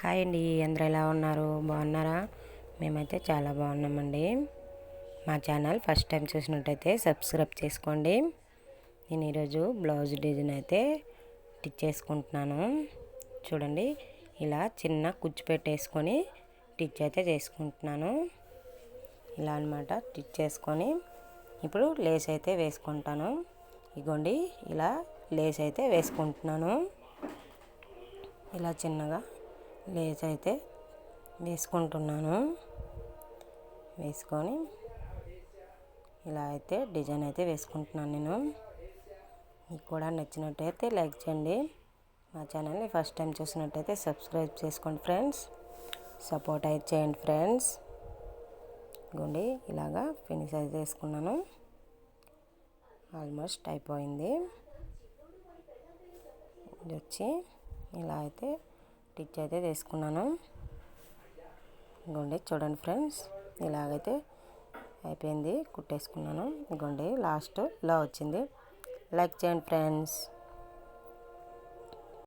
Hi అండి అందరు ఎలా ఉన్నారు? బాగున్నారా? మేమైతే చాలా బాగున్నామండి. మా ఛానల్ ఫస్ట్ టైం చూసినట్టయితే సబ్స్క్రైబ్ చేసుకోండి. నేను ఈరోజు బ్లౌజ్ డిజైన్ అయితే టిచ్ చేసుకుంటున్నాను. చూడండి ఇలా చిన్న కుచ్చు పెట్టేసుకొని టిచ్ అయితే చేసుకుంటున్నాను. ఇలా అనమాట టిచ్ చేసుకొని ఇప్పుడు లేస్ అయితే వేసుకుంటాను. ఇగోండి ఇలా లేస్ అయితే వేసుకుంటున్నాను. ఇలా చిన్నగా లేస్ అయితే వేసుకుంటున్నాను. వేసుకొని ఇలా అయితే డిజైన్ అయితే వేసుకుంటున్నాను నేను. మీకు కూడా నచ్చినట్టయితే లైక్ చేయండి. మా ఛానల్ని ఫస్ట్ టైం చూసినట్టయితే సబ్స్క్రైబ్ చేసుకోండి ఫ్రెండ్స్. సపోర్ట్ అయితే చేయండి ఫ్రెండ్స్. గుండి ఇలాగా ఫినిష్ అయితే వేసుకున్నాను. ఆల్మోస్ట్ అయిపోయింది. ఇది వచ్చి ఇలా అయితే స్టిచ్ అయితే తీసుకున్నాను. ఇంకోండి చూడండి ఫ్రెండ్స్ ఇలాగైతే అయిపోయింది కుట్టేసుకున్నాను. ఇంకోండి లాస్ట్ ఇలా వచ్చింది. లైక్ చేయండి ఫ్రెండ్స్.